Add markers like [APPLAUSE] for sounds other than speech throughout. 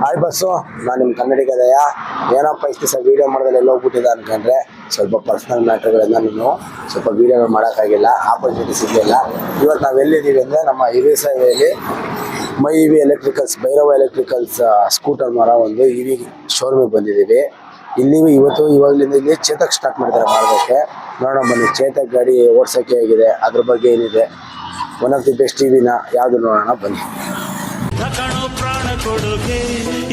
Hi bus. ನಾನು ನಿಮ್ಮ ಕನ್ನಡಿಗದಯ ಏನಪ್ಪ ಇಷ್ಟು ಸರ್ ವೀಡಿಯೋ ಮಾಡೋದಲ್ಲಿ ಎಲ್ಲ ಹೋಗ್ಬಿಟ್ಟಿದೆ ಅನ್ಕೊಂಡ್ರೆ ಸ್ವಲ್ಪ ಪರ್ಸ್ನಲ್ ಮ್ಯಾಟ್ರ್ಗಳಿಂದ ನಾನು ಸ್ವಲ್ಪ ವೀಡಿಯೋಗಳು ಮಾಡೋಕ್ಕಾಗಿಲ್ಲ ಆಪರ್ಚುನಿಟಿ ಸಿಗಲಿಲ್ಲ ಇವತ್ತು ನಾವು ಎಲ್ಲಿದ್ದೀವಿ ಅಂದರೆ ನಮ್ಮ ಹಿರಿಯ ಸೇವೆಯಲ್ಲಿ my E V electricals Bhairava electricals scooter ಮರ ಒಂದು ಇ ವಿ ಶೋರೂಮಿಗೆ ಬಂದಿದ್ದೀವಿ. ಇಲ್ಲಿ ಇವತ್ತು ಇವಾಗಲಿಂದ ಇಲ್ಲಿ ಚೇತಕ್ ಸ್ಟಾರ್ಟ್ ಮಾಡಿದ್ದಾರೆ ಮಾಡೋಕ್ಕೆ ನೋಡೋಣ ಬನ್ನಿ, ಚೇತಕ್ ಗಾಡಿ ಓಡ್ಸೋಕ್ಕೆ ಹೇಗಿದೆ, ಅದ್ರ ಬಗ್ಗೆ ಏನಿದೆ? ಒನ್ ಆಫ್ ದಿ ಬೆಸ್ಟ್ ಟಿ ವಿನ ಯಾವುದು ನೋಡೋಣ ಬನ್ನಿ. ಕೊಡುಗೆ.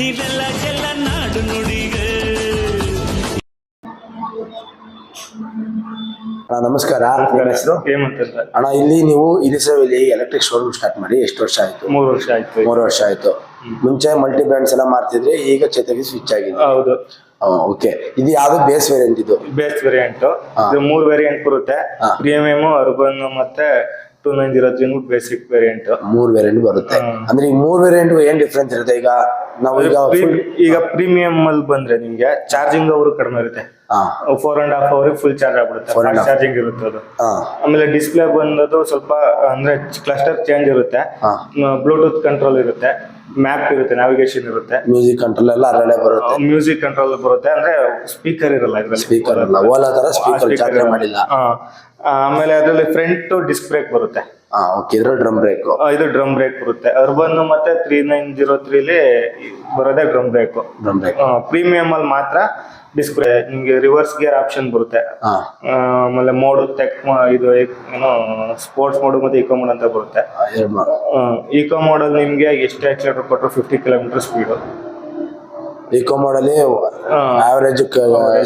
ಇವೆಲ್ಲ ಎಲ್ಲ ನಾಡು ನುಡಿಗೆ. ಅಣ್ಣ ನಮಸ್ಕಾರ. ನಿಮ್ಮ ಹೆಸರು ಹೇಮಂತ್ ಅಂತ. ಅಣ್ಣ ಇಲ್ಲಿ ನೀವು ಇಲಿಸವೆಲ್ಲಿ ಎಲೆಕ್ಟ್ರಿಕ್ ಶೋರೂಮ್ ಸ್ಟಾರ್ಟ್ ಮಾಡಿ ಎಷ್ಟು ವರ್ಷ ಆಯ್ತು? ಮೂರು ವರ್ಷ ಆಯ್ತು. ಮೂರು ವರ್ಷ ಆಯ್ತು. ಮುಂಚೆ ಮಲ್ಟಿ ಬ್ರ್ಯಾಂಡ್ಸ್ ಎಲ್ಲ ಮಾಡ್ತಿದ್ರೆ ಈಗ ಚೇತಕ್ಕೆ ಸ್ವಿಚ್ ಆಗಿದೆ. ಹೌದು. ಓಕೆ ಇದು ಯಾವ್ದು? ಬೇಸ್ ವೇರಿಯಂಟ್ ಇದು? ಬೇಸ್ ವೇರಿಯಂಟ್ ಇದು ಮೂರು ವೇರಿಯಂಟ್ ಬರುತ್ತೆ. ಪ್ರೀಮಿಯಂ ಪ್ರೀಮಿಯಮ್ ಅರ್ಬನ್ ಮತ್ತೆ two nine zero three basic variant ಮೂರ್ ವೇರಿಯಂಟ್ ಬರುತ್ತೆ. ಅಂದ್ರೆ ಈ ಮೂರ್ ವೇರಿಯಂಟ್ ಏನ್ ಡಿಫ್ರೆನ್ಸ್ ಇರುತ್ತೆ? ಈಗ ನಾವು ಈಗ full- ಈಗ ಪ್ರೀಮಿಯಂ ಅಲ್ಲಿ ಬಂದ್ರೆ ನಿಮ್ಗೆ ಚಾರ್ಜಿಂಗ್ ಅವರು ಕಡಿಮೆ ಇರುತ್ತೆ. ಹಾ. Four and half hour full charge ಆಗ್ಬಿಡುತ್ತೆ. Four and half. ಚಾರ್ಜಿಂಗ್ ಇರುತ್ತೆ ಅದು. ಹಾ. ಆಮೇಲೆ ಡಿಸ್ಪ್ಲೇ ಬಂದದ್ದು ಸ್ವಲ್ಪ ಅಂದ್ರೆ ಕ್ಲಸ್ಟರ್ ಚೇಂಜ್ ಇರುತ್ತೆ. ಹಾ. ಬ್ಲೂಟೂತ್ ಕಂಟ್ರೋಲ್ ಇರುತ್ತೆ. ಮ್ಯಾಪ್ ಇರುತ್ತೆ ನ್ಯಾವಿಗೇಷನ್ ಇರುತ್ತೆ. ಮ್ಯೂಸಿಕ್ ಕಂಟ್ರೋಲ್ ಎಲ್ಲ ಅದರಲ್ಲೇ ಬರುತ್ತೆ. ಮ್ಯೂಸಿಕ್ ಕಂಟ್ರೋಲ್ ಬರುತ್ತೆ ಅಂದ್ರೆ ಸ್ಪೀಕರ್ ಇರಲ್ಲ ಇದ್ರಲ್ಲಿ. ಸ್ಪೀಕರ್ ಇಲ್ಲ ಓಲಾ ತರ ಸ್ಪೀಕರ್ ಚಾರ್ಜ್ ಮಾಡಿಲ್ಲ. ಆಮೇಲೆ ಅದರಲ್ಲಿ ಫ್ರಂಟ್ ಡಿಸ್ಕ್ ಬ್ರೇಕ್ ಬರುತ್ತೆ. ಹಾ ಓಕೆ ಇದ್ರ ಡ್ರಮ್ ಬ್ರೇಕ್ ಆ, ಇದು ಡ್ರಮ್ ಬ್ರೇಕ್ ಬರುತ್ತೆ. ಅರ್ಬನ್ ಮತ್ತೆ ತ್ರೀ ನೈನ್ ಜೀರೋ ತ್ರೀಲಿ ಬರೋದೇ drum brake drum brake premium ಅಲ್ಲಿ ಮಾತ್ರ ಡಿಸ್ಕ್ ನಿಮಗೆ ರಿವರ್ಸ್ ಗೇರ್ ಆಪ್ಷನ್ ಬರುತ್ತೆ. ಆಮೇಲೆ ಮೋಡ್ ಟೆಕ್ ಇದು ಏನೋ ಸ್ಪೋರ್ಟ್ಸ್ ಮೋಡ್ ಮತ್ತೆ ಇಕೋ ಮೋಡ್ ಅಂತ ಬರುತ್ತೆ. Eco mode. ಇಕೋ ಮೋಡಲ್ಲಿ ನಿಮ್ಗೆ ಎಷ್ಟು ಆಕ್ಸಿಲೇಟರ್ ಕೊಟ್ಟರು ಫಿಫ್ಟಿ ಕಿಲೋಮೀಟರ್ ಸ್ಪೀಡು ಇಕೋ ಮಾಡಲ್ಲಿ ಅಲ್ಲಿ ಆವರೇಜ್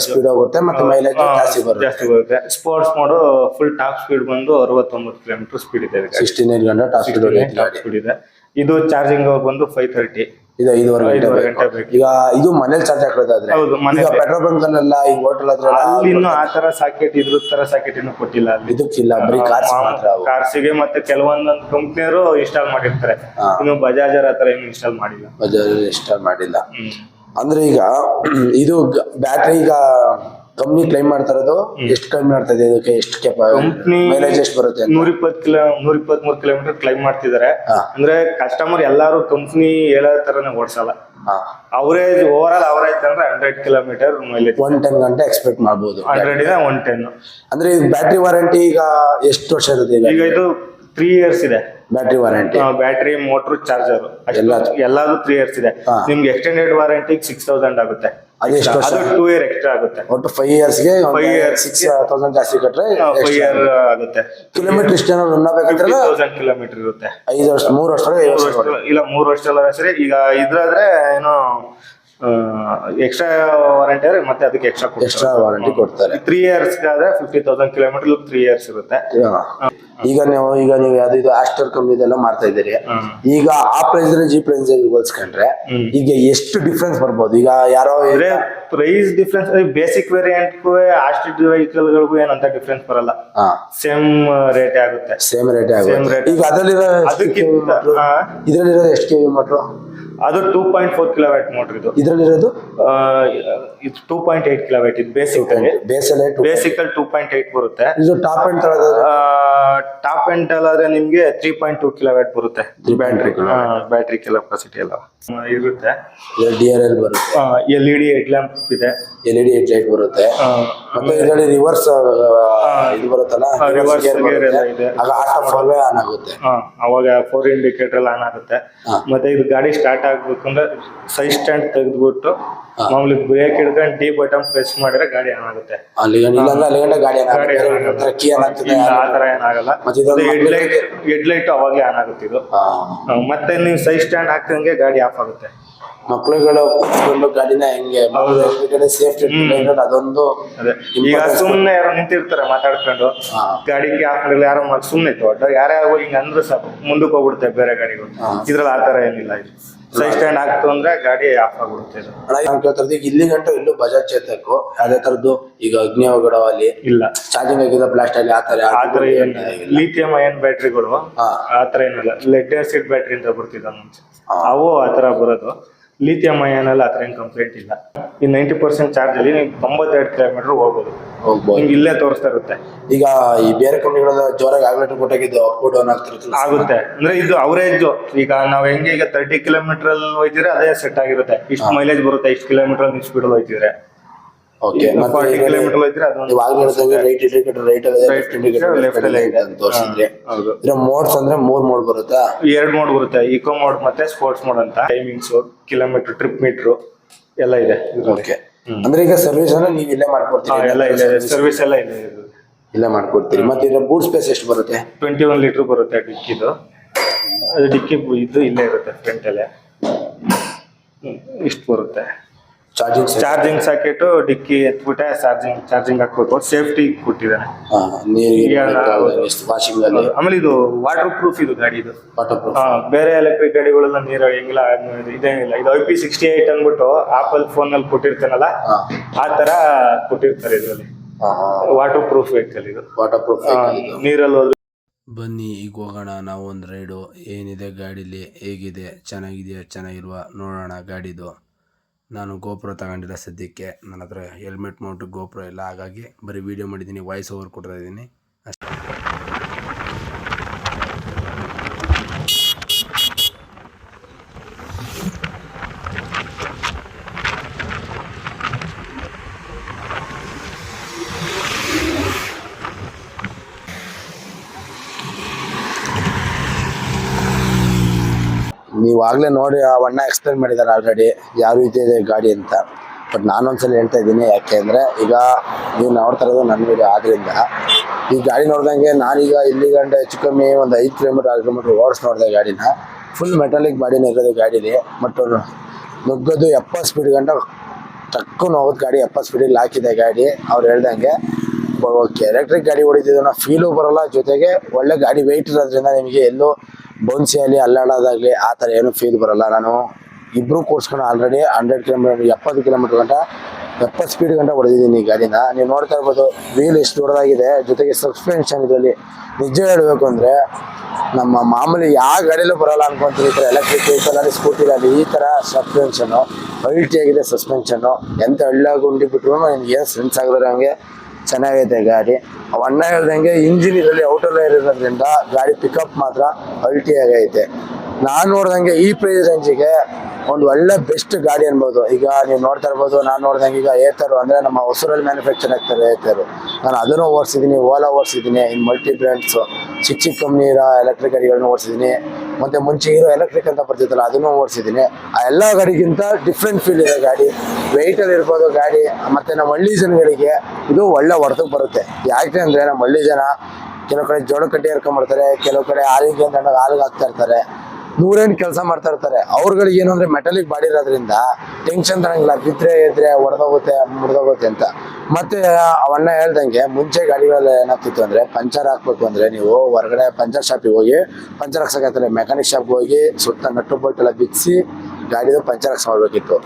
ಸ್ಪೀಡ್ ಹೋಗುತ್ತೆ ಮತ್ತೆ ಮೈಲೇಜ್ ಜಾಸ್ತಿ ಬರುತ್ತೆ. ಜಾಸ್ತಿ ಬರುತ್ತೆ. Sports mode full top speed ಬಂದು ಅರವತ್ತೊಂಬತ್ತು ಕಿಲೋಮೀಟರ್ ಸ್ಪೀಡ್ ಇದೆ. ಸಿಕ್ಸ್ಟೀನ್ ಏಟ್ ಗಂಟೆ ಟಾಪ್ ಸ್ಪೀಡ್ ಟಾಪ್ ಸ್ಪೀಡ್ ಇದೆ. ಇದು ಚಾರ್ಜಿಂಗ್ ಬಂದು ಫೈವ್ ತರ್ಟಿ ಇದು ಐದುವರೆ ಗಂಟೆ ಬೇಕು. ಈಗ ಇದು ಮನೇಲಿ ಚಾರ್ಜ್ ಹಾಕೋದಾದ್ರೆ ಹೌದು, ಈಗ ಮನೇಲಿ. ಪೆಟ್ರೋಲ್ ಬಂಕ್ ಅಲ್ಲೆಲ್ಲ ಈಗ ಹೋಟೆಲ್ ಹತ್ರ ಎಲ್ಲ ಅಲ್ಲಿ ಇನ್ನು ಆ ತರ ಸಾಕೆಟ್ ಇದ್ರ ತರ ಸಾಕೆಟ್ ಇನ್ನು ಕೊಟ್ಟಿಲ್ಲ ಅಲ್ಲಿ. ಇದಕ್ಕಿಲ್ಲ ಬರೀ ಕಾರ್ಸ್ ಮಾತ್ರ ಅವು. ಕಾರ್ಸಿಗೆ ಮತ್ತೆ ಕೆಲವೊಂದೊಂದು ಕಂಪ್ನಿಯವರು ಇನ್ಸ್ಟಾಲ್ ಮಾಡಿರ್ತಾರೆ. ಹಾ. ಇನ್ನು ಬಜಾಜರ್ ಆ ತರ ಏನು ಇನ್ಸ್ಟಾಲ್ ಮಾಡಿಲ್ಲ. ಬಜಾಜ್ ಇನ್ಸ್ಟಾಲ್ ಮಾಡಿಲ್ಲ. ಹ್ಮ್. ಅಂದ್ರೆ ಈಗ ಇದು ಬ್ಯಾಟ್ರಿ ಈಗ ಕಂಪ್ನಿ ಕ್ಲೈಮ್ ಮಾಡ್ತಾ ಇರೋದು ಎಷ್ಟು ಕ್ಲೈಮ್ ಮಾಡ್ತಾ ಇದೆ ಇದಕ್ಕೆ ಎಷ್ಟು ಕಂಪ್ನಿ ಮೈಲೇಜ್ ಎಷ್ಟು ಬರುತ್ತೆ ನೂರ ಇಪ್ಪತ್ತು ಕಿಲೋ ನೂರ ಇಪ್ಪತ್ತ್ ಮೂರು ಕಿಲೋಮೀಟರ್ ಕ್ಲೈಮ್ ಮಾಡ್ತಿದ್ದಾರೆ ಅಂದ್ರೆ ಕಸ್ಟಮರ್ ಎಲ್ಲಾರು ಕಂಪ್ನಿ ಹೇಳೋ ತರನೇ ಓಡಿಸಲ್ಲ. ಅವರೇಜ್ ಓವರ್ ಆಲ್ ಅವರೇಜ್ ಅಂದ್ರೆ hundred kilometre mileage one ten ಗಂಟೆ ಎಕ್ಸ್ಪೆಕ್ಟ್ ಮಾಡಬಹುದು ಹಂಡ್ರೆಡ್ ಇದೆ ಒನ್ ಟೆನ್ ಅಂದ್ರೆ ಬ್ಯಾಟ್ರಿ ವಾರಂಟಿ ಈಗ ಎಷ್ಟು ವರ್ಷ ಇರುತ್ತೆ ಈಗ ಇದು ತ್ರೀ ಇಯರ್ಸ್ ಇದೆ. Battery warranty battery motor charger ಎಲ್ಲಾದ್ರೂ ತ್ರೀ ಇಯರ್ಸ್ ಇದೆ. ನಿಮ್ಗೆ ಎಕ್ಸ್ಟೆಂಡೆಡ್ ವಾರಂಟಿ ಸಿಕ್ಸ್ ತೌಸಂಡ್ ಆಗುತ್ತೆ. ಅದು ಟೂ ಇಯರ್ ಎಕ್ಸ್ಟ್ರಾ ಆಗುತ್ತೆ. ಒಟ್ಟು ಫೈವ್ ಇಯರ್ಸ್ಗೆ Five ಇಯರ್ ಸಿಕ್ಸ್ ತೌಸಂಡ್ ಜಾಸ್ತಿ ಕಟ್ರೆ ಫೈವ್ ಇಯರ್ ಆಗುತ್ತೆ. ಕಿಲೋಮೀಟರ್ ಇಷ್ಟ ರನ್ ಫಿಫ್ಟಿ ತೌಸಂಡ್ ಕಿಲೋಮೀಟರ್ ಇರುತ್ತೆ. ಐದು ವರ್ಷ ಮೂರು ವರ್ಷ ಐದು ಮೂರು ವರ್ಷ ಇಲ್ಲ ವರ್ಷದಲ್ಲ ಸರಿ. ಈಗ ಇದ್ರಾದ್ರೆ ಏನೋ ಎಕ್ಸ್ಟ್ರಾ ವಾರಂಟಿ ಆದ್ರೆ ಮತ್ತೆ ಅದಕ್ಕೆ ಎಕ್ಸ್ಟ್ರಾ ಎಕ್ಸ್ಟ್ರಾ ವಾರಂಟಿ ಕೊಡ್ತಾರೆ. ತ್ರೀ ಇಯರ್ಸ್ ಆದ್ರೆ fifty thousand kilometre three years ಇರುತ್ತೆ. ಈಗ ನೀವು ಈಗ ನೀವು ಯಾವ್ದು ಇದು ಆಸ್ಟರ್ ಕಂಪ್ನಿದೆಲ್ಲ ಮಾಡ್ತಾ ಇದ್ದೀರಿ. ಈಗ ಆ ಪ್ರೈಸ್ ಜಿ ಪ್ರೈಸ್ ಹೋಲ್ಸ್ಕೊಂಡ್ರೆ. ಈಗ ಎಷ್ಟು ಡಿಫ್ರೆನ್ಸ್ ಬರ್ಬೋದು? ಈಗ ಯಾರೋ ಪ್ರೈಸ್ ಡಿಫ್ರೆನ್ಸ್ ಬೇಸಿಕ್ ವೇರಿಯಂಟ್ಗೂ ಆಸ್ಟ್ರಿಡ್ ವೆಹಿಕಲ್ಗಳಿಗೂ ಏನಂತ ಡಿಫ್ರೆನ್ಸ್ ಬರಲ್ಲ. ಸೇಮ್ ರೇಟ್ ಆಗುತ್ತೆ. ಸೇಮ್ ರೇಟ್ ಆಗುತ್ತೆ. ಈಗ ಅದರಲ್ಲಿರೋ ಇದರಲ್ಲಿರೋ ಎಷ್ಟು ಕೆ ವಿ ಮೋಟ್ರು ಅದು two point four kilowatt motor ಇದು. ಇದರಲ್ಲಿರೋದು? ಆ, ಇದು ಟೂ ಪಾಯಿಂಟ್ ಏಟ್ ಕಿಲೋವ್ಯಾಟ್ ಇದು ಬೇಸಿಕ್ ಬೇಸಿಕಲ್ ಬೇಸಿಕ್ ಅಲ್ಲಿ ಟೂ ಪಾಯಿಂಟ್ ಏಟ್ ಬರುತ್ತೆ. ಇದು ಟಾಪ್ ಎಂಡ್ ಟಾಪ್ ಎಂಡ್ ಆದ್ರೆ ನಿಮ್ಗೆ ತ್ರೀ ಪಾಯಿಂಟ್ ಟೂ ಕಿಲೋವ್ಯಾಟ್ ಬರುತ್ತೆ. 3.2 ಬ್ಯಾಟ್ರಿ. ಬ್ಯಾಟ್ರಿ ಕೆಪಾಸಿಟಿ ಎಲ್ಲ. ಇರುತ್ತೆ. ಡಿ ಆರ್ ಎಲ್ ಬರುತ್ತೆ. L E D head lamp ಇದೆ. L E D head light ಬರುತ್ತೆ ಮತ್ತೆ ಇದರಲ್ಲಿ ರಿವರ್ಸ್ ಇದು ಬರುತ್ತಲ್ಲ? ರಿವರ್ಸ್ ಎಲ್ಲ ಇದೆ. ಆಗ ಆಟೋ ಆನ್ ಆಗುತ್ತೆ. ಅವಾಗ ಫೋರ್ ಇಂಡಿಕೇಟರ್ ಎಲ್ಲ ಆನ್ ಆಗುತ್ತೆ. ಮತ್ತೆ ಇದು ಗಾಡಿ ಸ್ಟಾರ್ಟ್ ಆಗ್ಬೇಕಂದ್ರೆ ಸೈಡ್ ಸ್ಟ್ಯಾಂಡ್ ತೆಗೆದ್ಬಿಟ್ಟು. ಮಾಮೂಲಿ ಬ್ರೇಕ್ ಹಿಡ್ಕೊಂಡು ಡಿ ಬಟನ್ ಪ್ರೆಸ್ ಮಾಡಿದ್ರೆ ಗಾಡಿ ಆನ್ ಆಗುತ್ತೆ. ಗಾಡಿ ಆ ತರ ಏನಾಗಲ್ಲ ಹೆಡ್ ಲೈಟ್ ಅವಾಗಲೇ ಆನ್ ಆಗುತ್ತೆ ಇದು. ಮತ್ತೆ ನೀವು ಸೈಡ್ ಸ್ಟ್ಯಾಂಡ್ ಹಾಕಿದಂಗೆ ಗಾಡಿ ಆಫ್ ಆಗುತ್ತೆ. ಮಕ್ಳುಗಳು ಕೂತ್ಕೊಂಡು ಗಾಡಿನ ಹೆಂಗೆ? ಸೇಫ್ಟಿ ಅದೊಂದು ಅದೇ. ಈಗ ಸುಮ್ನೆ ಯಾರೋ ನಿಂತಿರ್ತಾರೆ ಮಾತಾಡ್ಕೊಂಡು. ಗಾಡಿಗೆ ಹಾಕೊಂಡಿಲ್ಲ ಯಾರೋ ಮಾಡಿ ಸುಮ್ನೆ ದೊಡ್ಡ ಯಾರೇ ಆಗೋ ಹಿಂಗ ಅಂದ್ರೆ ಸಾಕು. ಮುಂದಕ್ಕೆ ಹೋಗ್ಬಿಡುತ್ತೆ ಬೇರೆ ಗಾಡಿಗಳು. ಇದ್ರಲ್ಲಿ ಆತರ ತರ ಏನಿಲ್ಲ ಇದು. ಸೈಡ್ ಸ್ಟ್ಯಾಂಡ್ ಆಗ್ತು ಅಂದ್ರೆ ಗಾಡಿ ಆಫ್ ಆಗ್ಬಿಡುತ್ತೆ ಇಲ್ಲಿ ಗಂಟು ಇಲ್ಲೂ ಬಜಾಜ್ ಚೇತಕ್ಕು ಅದೇ ತರದ್ದು ಈಗ ಅಗ್ನಿ ಅವಘಡವಲ್ಲಿ ಇಲ್ಲ. ಚಾರ್ಜಿಂಗ್ ಆಗಿದ ಬ್ಲಾಸ್ಟ್ ಅಲ್ಲಿ ಆತರ ಆತರ ಲಿಥಿಯಂ ಅಯನ್ ಬ್ಯಾಟ್ರಿಗಳು ಆತರ ಏನಿಲ್ಲ. ಲೆಡ್ ಆಸಿಡ್ ಬ್ಯಾಟ್ರಿ ಅಂತ ಬರ್ತಿದ್ದ ಮುಂಚೆ. ಅವು ಆತರ ತರ ಬರೋದು. ಲಿಥಿಯಂ ಅಯನ್ ಅಲ್ಲಿ ಆ ಏನ್ ಕಂಪ್ಲೇಂಟ್ ಇಲ್ಲ. ಈ ನೈಂಟಿ ಪರ್ಸೆಂಟ್ ಚಾರ್ಜ್ ಅಲ್ಲಿ ನೀವು ತೊಂಬತ್ತೆರಡು ಕಿಲೋಮೀಟರ್ ಹೋಗ್ಬೋದು. ಹೋಗ್ಬೋದು. ನಿಮ್ಗೆ ಇಲ್ಲೇ ತೋರಿಸ್ತಾ ಇರುತ್ತೆ. ಈಗ ಈ ಬೇರೆ ಕಂಪ್ನಿಗಳೆಲ್ಲ ಜೋರಾಗಿ ಆಗ್ಲೇಟರ್ ಕೊಟ್ಟಾಗಿದ್ದು ಅಪ್ ಡೌನ್ ಆಗ್ತಿರುತ್ತೆ ಆಗುತ್ತೆ. ಅಂದ್ರೆ ಇದು ಅವರೇಜ್ ಈಗ ನಾವ್ ಹೆಂಗೆ ಈಗ ತರ್ಟಿ ಕಿಲೋಮೀಟರ್ ಅಲ್ಲಿ ಹೋಯ್ತಿದ್ರೆ ಅದೇ ಸೆಟ್ ಆಗಿರುತ್ತೆ. ಇಷ್ಟು ಮೈಲೇಜ್ ಬರುತ್ತೆ ಇಷ್ಟು ಕಿಲೋಮೀಟರ್ ಅಲ್ಲಿ ಸ್ಪೀಡ್ ಹೋಯ್ತಿದ್ರೆ. ಓಕೆ ಫಾರ್ಟಿ ಕಿಲೋಮೀಟರ್ ಇದ್ರೆ ಅದೊಂದು ನೀವು ಆಗ್ಲೇ ಹೇಳ್ದಂಗೆ ರೈಟ್ ಇಂಡಿಕೇಟರ್ ರೈಟ್ ಅಲ್ಲಿ ಇಂಡಿಕೇಟರ್ ಲೆಫ್ಟ್. ಅಂತ ತೋರಿಸಿದ್ರೆ. ಇದ್ರ ಮೋಡ್ಸ್ ಅಂದ್ರೆ ಮೂರ್ ಮೋಡ್ ಬರುತ್ತಾ? ಎರಡ್ ಮೋಡ್ ಬರುತ್ತೆ. ಇಕೋ ಮೋಡ್ ಮತ್ತೆ ಸ್ಪೋರ್ಟ್ಸ್ ಮೋಡ್ ಅಂತ. ಟೈಮಿಂಗ್ಸ್ ಕಿಲೋಮೀಟರ್ ಟ್ರಿಪ್ ಮೀಟರ್ ಎಲ್ಲ ಇದೆ. ಓಕೆ ಅಂದ್ರೆ ಈಗ ಸರ್ವಿಸ್ ಅಂದ್ರೆ ನೀವು ಇಲ್ಲೇ ಮಾಡ್ಕೊಡ್ತೀವಿ ಮಾಡ್ಕೊಡ್ತೀರಿ ಎಲ್ಲ ಇದೆ. ಸರ್ವಿಸ್ ಎಲ್ಲ ಇದೆ ಇಲ್ಲೇ ಮಾಡ್ಕೊಡ್ತೀರಿ. ಮತ್ತೆ ಇದ್ರ ಬೂಟ್ ಸ್ಪೇಸ್ ಎಷ್ಟು ಬರುತ್ತೆ? ಟ್ವೆಂಟಿ ಒನ್ ಲೀಟರ್ ಬರುತ್ತೆ ಡಿಕ್ಕಿದು. ಅದು ಡಿಕ್ಕಿ ಇದು ಇಲ್ಲೇ ಇರುತ್ತೆ ಫ್ರಂಟ್ ಅಲ್ಲೇ. ಇಷ್ಟು ಬರುತ್ತೆ. ಚಾರ್ಜಿಂಗ್ ಚಾರ್ಜಿಂಗ್ ಸಾಕೆಟ್ ಡಿಕ್ಕಿ ಎತ್ಬಿಟ್ಟೆ ಚಾರ್ಜಿಂಗ್ ಚಾರ್ಜಿಂಗ್ ಹಾಕ್ಬೇಕು. ಸೇಫ್ಟಿ ಕೊಟ್ಟಿದ್ದಾನೆ ವಾಷಿಂಗ್ ಅಲ್ಲಿ ಆಮೇಲೆ ಇದು ವಾಟರ್ ಪ್ರೂಫ್ ಇದು ಗಾಡಿ ಇದು. ವಾಟರ್ ಪ್ರೂಫ್ ಹಾ, ಬೇರೆ ಎಲೆಕ್ಟ್ರಿಕ್ ಗಾಡಿಗಳೆಲ್ಲ ನೀರು ಹೆಂಗಿಲ್ಲ ಇದೇನಿಲ್ಲ ಇದು ಐ ಪಿ ಸಿಕ್ಸ್ಟಿ ಏಟ್ ಅಂದ್ಬಿಟ್ಟು ಆಪಲ್ ಫೋನ್ನಲ್ಲಿ ಕೊಟ್ಟಿರ್ತಾನಲ್ಲ ಆ ತರ ಕೊಟ್ಟಿರ್ತಾರೆ ಇದರಲ್ಲಿ. ವಾಟರ್ ಪ್ರೂಫ್ ವೆಹಿಕಲ್ ಇದು. ವಾಟರ್ ಪ್ರೂಫ್ ನೀರಲ್ಲಿ ಹೋದ್ರೆ ಬನ್ನಿ ಈಗ ಹೋಗೋಣ ನಾವು ಒಂದು ರೈಡು ಏನಿದೆ ಗಾಡೀಲಿ? ಹೇಗಿದೆ? ಚೆನ್ನಾಗಿದೆಯಾ? ಚೆನ್ನಾಗಿಲ್ವಾ? ನೋಡೋಣ ಗಾಡಿದು. ನಾನು ಗೋಪುರ ತಗೊಂಡಿಲ್ಲ ಸದ್ಯಕ್ಕೆ. ನನ್ನ ಹತ್ರ ಹೆಲ್ಮೆಟ್ ಮೌಂಟು ಗೋಪುರ ಇಲ್ಲ ಹಾಗಾಗಿ ಬರೀ ವೀಡಿಯೋ ಮಾಡಿದ್ದೀನಿ ವಾಯ್ಸ್ ಓವರ್ ಕೊಡ್ತಾ ಇದ್ದೀನಿ ಅಷ್ಟೇ ನೀವು ಆಗ್ಲೇ ನೋಡಿ ಆ ಅಣ್ಣ ಎಕ್ಸ್ಪ್ಲೇನ್ ಮಾಡಿದ್ದಾರೆ ಆಲ್ರೆಡಿ ಯಾವ ರೀತಿ ಇದೆ ಗಾಡಿ ಅಂತ. ಬಟ್ ನಾನೊಂದ್ಸಲ ಹೇಳ್ತಾ ಇದ್ದೀನಿ, ಯಾಕೆ ಅಂದರೆ ಈಗ ನೀವು ನೋಡ್ತಾ ಇರೋದು ನನ್ನ ವಿಡಿಯೋ ಆದ್ರಿಂದ. ಈ ಗಾಡಿ ನೋಡ್ದಂಗೆ ನಾನೀಗ ಇಲ್ಲಿ ಗಂಟೆ ಹೆಚ್ಚು ಕಮ್ಮಿ ಒಂದು ಐದು ಕಿಲೋಮೀಟರ್ ಆರು ಕಿಲೋಮೀಟರ್ ಓಡಿಸ್ ನೋಡಿದೆ ಗಾಡಿನ. ಫುಲ್ ಮೆಟಾಲಿಕ್ ಬಾಡಿನ ಇರೋದು ಗಾಡೀಲಿ. ಬಟ್ ನುಗ್ಗೋದು ಎಪ್ಪತ್ತು ಸ್ಪೀಡ್ ಗಂಟ ಟಕ್ಕು ಹೋಗೋದು ಗಾಡಿ, ಎಪ್ಪತ್ತು ಸ್ಪೀಡಿಗೆ ಹಾಕಿದೆ ಗಾಡಿ. ಅವ್ರು ಹೇಳ್ದಂಗೆ ಎಲೆಕ್ಟ್ರಿಕ್ ಗಾಡಿ ಹೊಡಿತಿದ್ದು ಫೀಲು ಬರೋಲ್ಲ. ಜೊತೆಗೆ ಒಳ್ಳೆ ಗಾಡಿ ವೆಯ್ಟ್ ಇರೋದ್ರಿಂದ ನಿಮಗೆ ಎಲ್ಲೂ ಬೌನ್ಸಿಯಲ್ಲಿ ಅಲ್ಲಾಡೋದಾಗ್ಲಿ ಆ ಥರ ಏನು ಫೀಲ್ ಬರಲ್ಲ. ನಾನು ಇಬ್ಬರು ಕೂರ್ಸ್ಕೊಂಡು ಆಲ್ರೆಡಿ ಹಂಡ್ರೆಡ್ ಕಿಲೋಮೀಟರ್ ಎಪ್ಪತ್ತು ಕಿಲೋಮೀಟರ್ ಗಂಟ, ಎಪ್ಪತ್ತು ಸ್ಪೀಡ್ ಗಂಟ ಹೊಡೆದಿದ್ದೀನಿ ಈ ಗಾಡಿನ. ನೀವು ನೋಡ್ತಾ ಇರ್ಬೋದು ವೀಲ್ ಎಷ್ಟು ದೊಡ್ಡದಾಗಿದೆ, ಜೊತೆಗೆ ಸಸ್ಪೆನ್ಷನ್ ಇದರಲ್ಲಿ. ನಿಜ ಹೇಳಬೇಕು ಅಂದರೆ, ನಮ್ಮ ಮಾಮೂಲಿ ಯಾವ ಗಾಡಿಯಲ್ಲೂ ಬರಲ್ಲ ಅನ್ಕೊಂತೀವಿ ಈ ಥರ ಎಲೆಕ್ಟ್ರಿಕ್ ವೆಹಿಕಲಲ್ಲಿ ಸ್ಕೂಟಿಲಲ್ಲಿ ಈ ಥರ ಸಸ್ಪೆನ್ಷನು ಹೈಟಿಯಾಗಿದೆ ಸಸ್ಪೆನ್ಷನ್ನು ಎಂತ ಹಳ್ಳ ಗುಂಡಿ ನಿಮ್ಗೆ ಏನು ಸೆನ್ಸ್ ಆಗಿದ್ರೆ ಹಂಗೆ. ಚೆನ್ನಾಗೈತೆ ಗಾಡಿ. ಅವನ್ನ ಹೇಳ್ದಂಗೆ ಇಂಜಿನ್ ಇದರಲ್ಲಿ ಔಟರ್ ಇರೋದ್ರಿಂದ ಗಾಡಿ ಪಿಕಪ್ ಮಾತ್ರ ಅಲ್ಟಿ ಆಗೈತೆ. ನಾನು ನೋಡ್ದಂಗೆ ಈ ಪ್ರೈಸ್ ರೇಂಜಿಗೆ ಒಂದು ಒಳ್ಳೆ ಬೆಸ್ಟ್ ಗಾಡಿ ಅನ್ಬೋದು. ಈಗ ನೀವು ನೋಡ್ತಾ ಇರ್ಬೋದು, ನಾನು ನೋಡ್ದಂಗೆ ಈಗ ಏತರು ಅಂದರೆ ನಮ್ಮ ಹೊಸೂರಲ್ಲಿ ಮ್ಯಾನುಫ್ಯಾಕ್ಚರ್ ಆಗ್ತಾರೆ ಏತರು ನಾನು ಅದನ್ನು ಓಡಿಸಿದ್ದೀನಿ ಓಲಾ ಓಡಿಸಿದ್ದೀನಿ ಇನ್ನು ಮಲ್ಟಿ ಬ್ರ್ಯಾಂಡ್ಸು ಚಿಕ್ಕ ಚಿಕ್ಕ ಕಂಪ್ನಿ ಇರೋ ಎಲೆಕ್ಟ್ರಿಕ್ ಗಾಡಿಗಳನ್ನ ಓಡಿಸಿದ್ದೀನಿ ಮತ್ತೆ ಮುಂಚೆ ಇರೋ ಎಲೆಕ್ಟ್ರಿಕ್ ಅಂತ ಬರ್ತಿತ್ತಲ್ಲ, ಅದನ್ನು ಓಡಿಸಿದ್ದೀನಿ. ಆ ಎಲ್ಲ ಗಾಡಿಗಿಂತ ಡಿಫ್ರೆಂಟ್ ಫೀಲ್ ಇದೆ ಗಾಡಿ. ವೆಯ್ಟಲ್ಲಿ ಇರ್ಬೋದು, ಗಾಡಿ, ಮತ್ತೆ ನಮ್ಮ ಹಳ್ಳಿ ಜನಗಳಿಗೆ ಇದು ಒಳ್ಳೆ ಹೊರತಕ್ಕೆ ಬರುತ್ತೆ. ಯಾಕೆ ಅಂದರೆ ನಮ್ಮ ಹಳ್ಳಿ ಜನ ಕೆಲವು ಕಡೆ ಜೋಳ ಕಟ್ಟಿ ಹರ್ಕೊಂಡ್ಬರ್ತಾರೆ ಕೆಲವು ಕಡೆ ಹಾಲಿಗೆ ಅಂತ ಹಾಲಿಗೆ ಹಾಕ್ತಾ ಇರ್ತಾರೆ, ನೂರೇನು ಕೆಲಸ ಮಾಡ್ತಾ ಇರ್ತಾರೆ. ಅವ್ರುಗಳಿಗೆ ಏನು ಅಂದರೆ ಮೆಟಲಿಗೆ ಬಾಡಿ ಇರೋದ್ರಿಂದ ಟೆನ್ಷನ್ ತರಂಗಿಲ್ಲ, ಬಿದ್ರೆ ಎದ್ರೆ ಹೊಡೆದೋಗುತ್ತೆ, ಮುರಿದೋಗುತ್ತೆ ಅಂತ. ಮತ್ತೆ ಅವಣ್ಣ ಹೇಳ್ದಂಗೆ ಮುಂಚೆ ಗಾಡಿಗಳಲ್ಲಿ ಏನಾಗ್ತಿತ್ತು ಅಂದ್ರೆ ಪಂಚರ್ ಹಾಕ್ಬೇಕು ಅಂದ್ರೆ ನೀವು ಹೊರಗಡೆ ಪಂಚರ್ ಶಾಪಿಗೆ ಹೋಗಿ ಪಂಚರ್ ಹಾಕ್ಸಕತ್ತಾರೆ. ಮೆಕ್ಯಾನಿಕ್ ಶಾಪ್ಗೆ ಹೋಗಿ ಸುತ್ತ ನಟ್ಟು ಬೋಲ್ಟ್ ಎಲ್ಲ ಬಿಚ್ಚಿ ಗಾಡಿದು ಪಂಚರ್ ಹಾಕ್ಸ್ ಮಾಡ್ಬೇಕಿತ್ತು.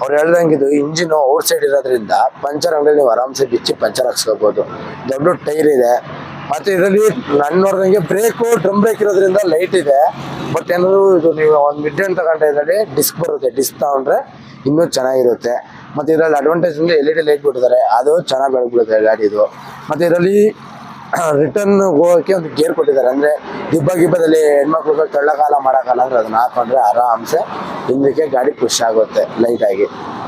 ಅವ್ರು ಹೇಳ್ದಂಗೆ ಇದು ಇಂಜಿನ್ ಔಟ್ ಸೈಡ್ ಇರೋದ್ರಿಂದ ಪಂಚರ್ ಅಂಗಡಿ ನೀವು ಆರಾಮ್ಸೆ ಬಿಚ್ಚಿ ಪಂಚರ್ ಹಾಕ್ಸ್ಕೋಬಹುದು ದೊಡ್ಡ ಟೈರ್ ಇದೆ. ಮತ್ತೆ ಇದರಲ್ಲಿ ನಾನು ನೋಡ್ದಂಗೆ ಬ್ರೇಕು ಡ್ರಮ್ ಬ್ರೇಕ್ ಇರೋದ್ರಿಂದ ಲೈಟ್ ಇದೆ. ಬಟ್ ಏನಾದ್ರು ಇದು ನೀವು ಒಂದು ಮಿಡ್ ತಗೊಂಡ್ರೆ ಇದರಲ್ಲಿ ಡಿಸ್ಕ್ ಬರುತ್ತೆ. ಡಿಸ್ಕ್ ತಗೊಂಡ್ರೆ ಇನ್ನೂ ಚೆನ್ನಾಗಿರುತ್ತೆ. ಮತ್ತೆ ಇದರಲ್ಲಿ ಅಡ್ವಾಂಟೇಜ್ ಅಂದ್ರೆ ಎಲ್ ಇ ಲೈಟ್ ಬಿಟ್ಟಿದ್ದಾರೆ. ಅದು ಚೆನ್ನಾಗಿ ಬೆಳಗ್ಗೆ ಬಿಡುತ್ತೆ ಗಾಡಿದು ಮತ್ತೆ ಇದರಲ್ಲಿ ರಿಟರ್ನ್ [CLEARS THROAT] ಹೋಗೋಕೆ ಒಂದು ಗೇರ್ ಕೊಟ್ಟಿದ್ದಾರೆ. ಅಂದ್ರೆ ದಿಬ್ಬ ಗಿಬ್ಬದಲ್ಲಿ ಹೆಣ್ಮಕ್ಳು ತಳ್ಳಕಾಲ ಮಾಡೋಕಾಲ ಅಂದ್ರೆ ಅದನ್ನ ಹಾಕೊಂಡ್ರೆ ಆರಾಮ್ಸೆ ಹಿಂದಕ್ಕೆ ಗಾಡಿ ಖುಷಿ ಆಗುತ್ತೆ ಲೈಟ್ ಆಗಿ.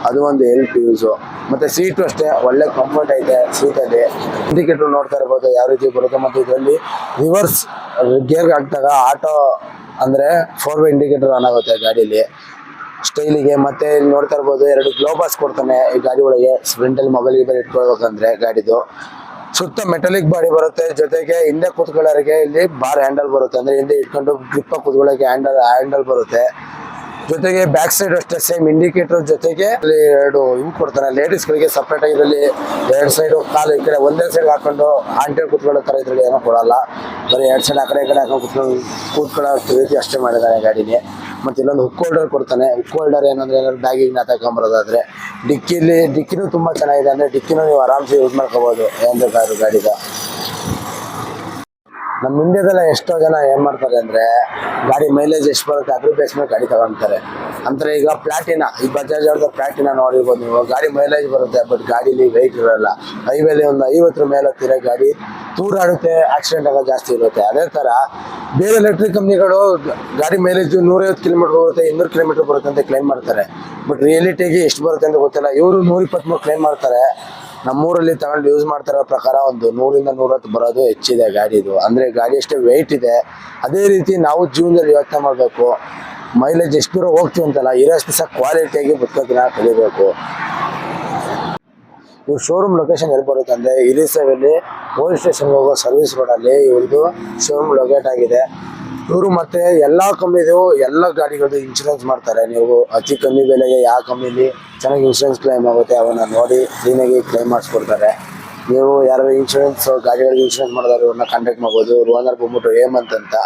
ಅದು ಒಂದು ಹೆಲ್ಪ್ ಯೂಸು ಮತ್ತೆ ಸೀಟು ಅಷ್ಟೇ, ಒಳ್ಳೆ ಕಂಫರ್ಟ್ ಐತೆ ಸೀಟಲ್ಲಿ ಇಂಡಿಕೇಟರ್ ನೋಡ್ತಾ ಇರ್ಬೋದು ಯಾವ ರೀತಿ ಬರುತ್ತೆ. ಮತ್ತೆ ಇದರಲ್ಲಿ ರಿವರ್ಸ್ ಗೇರ್ಗೆ ಹಾಕಿದಾಗ ಆಟೋ ಅಂದ್ರೆ ಫೋರ್ ವೇ ಇಂಡಿಕೇಟರ್ ಆನ್ ಆಗುತ್ತೆ ಗಾಡೀಲಿ. ಸ್ಟೈಲಿಗೆ ಮತ್ತೆ ಇಲ್ಲಿ ನೋಡ್ತಾ ಇರ್ಬೋದು ಎರಡು ಗ್ಲೋಬಾಸ್ ಕೊಡ್ತಾನೆ ಈ ಗಾಡಿ ಒಳಗೆ. ಸ್ಪ್ರಿಂಟಲ್ಲಿ ಮೊಬೈಲ್ ಗಿಬೈಲ್ ಇಟ್ಕೊಳ್ಬೇಕಂದ್ರೆ ಗಾಡಿದು. ಸುತ್ತ ಮೆಟಲಿಕ್ ಬಾಡಿ ಬರುತ್ತೆ. ಜೊತೆಗೆ ಹಿಂದೆ ಕೂತ್ಕೊಳ್ಳೋರಿಗೆ ಇಲ್ಲಿ ಬಾರ್ ಹ್ಯಾಂಡಲ್ ಬರುತ್ತೆ. ಅಂದ್ರೆ ಹಿಂದೆ ಇಟ್ಕೊಂಡು ಗ್ರಿಪ್ ಕೂತ್ಕೊಳ್ಳೋಕೆ ಹ್ಯಾಂಡಲ್ ಹ್ಯಾಂಡಲ್ ಬರುತ್ತೆ. ಜೊತೆಗೆ ಬ್ಯಾಕ್ ಸೈಡ್ ಅಷ್ಟೇ ಸೇಮ್ ಇಂಡಿಕೇಟರ್ ಜೊತೆಗೆ ಅಲ್ಲಿ ಎರಡು ಇವು ಕೊಡ್ತಾನೆ ಲೇಡೀಸ್ ಗಳಿಗೆ ಸಪ್ರೇಟ್ ಆಗಿ ಇದರಲ್ಲಿ ಎರಡು ಸೈಡ್ ಕಾಲು ಈ ಕಡೆ ಒಂದೇ ಸೈಡ್ ಹಾಕೊಂಡು ಆಂಟಿ ಕೂತ್ಕೊಳ್ಳೋ ತರ ಇದ್ರಲ್ಲಿ ಏನೋ ಕೊಡಲ್ಲ. ಬರೀ ಎರಡು ಸೈಡ್ ಆ ಕಡೆ ಈ ಕಡೆ ಹಾಕೊಂಡು ಕೂತ್ಕೊಂಡು ಕೂತ್ಕೊಳ್ಳೋ ಅಷ್ಟೇ ಮಾಡಿದ್ದಾರೆ ಗಾಡಿಗೆ ಮತ್ತೆ ಇಲ್ಲೊಂದು ಹುಕ್ ಹೋಲ್ಡರ್ ಕೊಡ್ತಾನೆ. ಹುಕ್ ಹೋಲ್ಡರ್ ಏನಂದ್ರೆ ಏನಾದ್ರು ಬ್ಯಾಗಿಗೆ ತಗೊಂಬರೋದಾದ್ರೆ. ಡಿಕ್ಕಿಲಿ ಡಿಕ್ಕಿನು ತುಂಬಾ ಚೆನ್ನಾಗಿದೆ ಅಂದ್ರೆ ಡಿಕ್ಕಿನೂ ನೀವು ಆರಾಮ್ಸೆ ಯೂಸ್ ಮಾಡ್ಕೋಬಹುದು ಏನ್ ಗಾಡಿ ಗಾಡಿಗ. ನಮ್ಮ ಇಂಡಿಯಾದಲ್ಲ ಎಷ್ಟೋ ಜನ ಏನ್ ಮಾಡ್ತಾರೆ ಅಂದ್ರೆ ಗಾಡಿ ಮೈಲೇಜ್ ಎಷ್ಟು ಬರುತ್ತೆ ಅದ್ರ ಬೇಸ್ ಮೇಲೆ ಗಾಡಿ ತಗೊಂತಾರೆ. ಅಂದ್ರೆ ಈಗ ಪ್ಲಾಟಿನ ಈ ಬಜಾಜ್ ಅವ್ರದ್ದು ಪ್ಲಾಟಿನ ನೋಡಿರ್ಬೋದು ನೀವು. ಗಾಡಿ ಮೈಲೇಜ್ ಬರುತ್ತೆ ಬಟ್ ಗಾಡಿಲಿ ವೆಯ್ಟ್ ಇರಲ್ಲ. ಹೈವೇಲಿ ಒಂದು ಐವತ್ತರ ಮೇಲೆ ಹತ್ತಿರ ಗಾಡಿ ತೂರಾಡುತ್ತೆ ಆಕ್ಸಿಡೆಂಟ್ ಆಗ ಜಾಸ್ತಿ ಇರುತ್ತೆ. ಅದೇ ಥರ ಬೇರೆ ಎಲೆಕ್ಟ್ರಿಕ್ ಕಂಪ್ನಿಗಳು ಗಾಡಿ ಮೈಲೇಜ್ ನೂರೈವತ್ತು ಕಿಲೋಮೀಟರ್ ಬರುತ್ತೆ ಇನ್ನೂರು ಕಿಲೋಮೀಟರ್ ಬರುತ್ತೆ ಅಂತ ಕ್ಲೈಮ್ ಮಾಡ್ತಾರೆ. ಬಟ್ ರಿಯಾಲಿಟಿಗೆ ಎಷ್ಟು ಬರುತ್ತೆ ಅಂತ ಗೊತ್ತಿಲ್ಲ. ಇವರು ನೂರ ಇಪ್ಪತ್ತ್ಮೂರು ಕ್ಲೈಮ್ ಮಾಡ್ತಾರೆ. ನಮ್ಮೂರಲ್ಲಿ ತಗೊಂಡು ಯೂಸ್ ಮಾಡ್ತಿರೋ ಪ್ರಕಾರ ಒಂದು ನೂರಿಂದ ನೂರತ್ತು ಬರೋದು ಹೆಚ್ಚಿದೆ ಗಾಡಿದು ಅಂದರೆ ಗಾಡಿ ಅಷ್ಟೇ ವೆಯ್ಟ್ ಇದೆ. ಅದೇ ರೀತಿ ನಾವು ಜೀವನದಲ್ಲಿ ಯೋಚನೆ ಮಾಡಬೇಕು. ಮೈಲೇಜ್ ಎಷ್ಟು ದೂರ ಹೋಗ್ತೀವಿ ಅಂತಲ್ಲ ಇರೋಷ್ಟು ಸಹ ಕ್ವಾಲಿಟಿಯಾಗಿ ಬದುಕೋದನ್ನ ಕಲಿಬೇಕು. ಇವ್ರ ಶೋರೂಮ್ ಲೊಕೇಶನ್ ಎಲ್ಲಿ ಬರುತ್ತೆ ಅಂದರೆ ಇರಿಸದಲ್ಲಿ ಪೊಲೀಸ್ ಸ್ಟೇಷನ್ಗೆ ಹೋಗೋ ಸರ್ವಿಸ್ ರೋಡಲ್ಲಿ ಇವ್ರದ್ದು ಶೋರೂಮ್ ಲೊಕೇಟ್ ಆಗಿದೆ. ಇವರು ಮತ್ತೆ ಎಲ್ಲ ಕಂಪ್ನಿದು ಎಲ್ಲ ಗಾಡಿಗಳದ್ದು ಇನ್ಶೂರೆನ್ಸ್ ಮಾಡ್ತಾರೆ. ನೀವು ಅತಿ ಕಮ್ಮಿ ಬೆಲೆಗೆ ಯಾವ ಕಂಪ್ನಿಲಿ ಚೆನ್ನಾಗಿ ಇನ್ಶೂರೆನ್ಸ್ ಕ್ಲೈಮ್ ಆಗುತ್ತೆ ಅವನ್ನ ನೋಡಿ ಕ್ಲೀನಾಗಿ ಕ್ಲೈಮ್ ಮಾಡಿಸ್ಕೊಡ್ತಾರೆ. ನೀವು ಯಾರು ಇನ್ಶೂರೆನ್ಸ್ ಗಾಡಿಗಳಿಗೆ ಇನ್ಶೂರೆನ್ಸ್ ಮಾಡಿದವರು ಇವ್ರನ್ನ ಕಾಂಟ್ಯಾಕ್ಟ್ ಮಾಡ್ಬೋದು. ಓನರ್ ಬಂದ್ಬಿಟ್ಟು ಹೇಮಂತ್ ಅಂತ.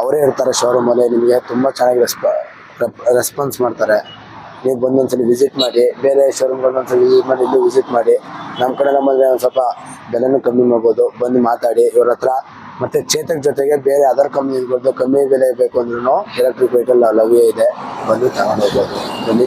ಅವರೇ ಇರ್ತಾರೆ ಶೋರೂಮಲ್ಲಿ ನಿಮಗೆ ತುಂಬ ಚೆನ್ನಾಗಿ ರೆಸ್ಪ ರೆಸ್ಪಾನ್ಸ್ ಮಾಡ್ತಾರೆ. ನೀವು ಬಂದು ಒಂದ್ಸಲಿ ವಿಸಿಟ್ ಮಾಡಿ, ಬೇರೆ ಶೋರೂಮ್ಗಳನ್ನ ಒಂದ್ಸಲ ವಿಸಿಟ್ ಮಾಡಿ, ಇಲ್ಲೂ ವಿಸಿಟ್ ಮಾಡಿ ನಮ್ಮ ಕಡೆ ನಮ್ಮಲ್ಲಿ ಒಂದು ಸ್ವಲ್ಪ ಬೆಲೆನೂ ಕಮ್ಮಿ ಮಾಡ್ಬೋದು. ಬಂದು ಮಾತಾಡಿ, ಇವ್ರ ಹತ್ರ. ಮತ್ತೆ ಚೇತಕ್ ಜೊತೆಗೆ ಬೇರೆ ಅದರ್ ಕಂಪ್ನಿಗಳದ್ದು ಕಮ್ಮಿ ಬೆಲೆ ಬೇಕು ಅಂದ್ರೂ ಎಲೆಕ್ಟ್ರಿಕ್ ವೆಹಿಕಲ್ ಲವ್ಯ ಇದೆ. ಬಂದು ತಗೊಂಡು ಹೋಗ್ಬೋದು. ಬನ್ನಿ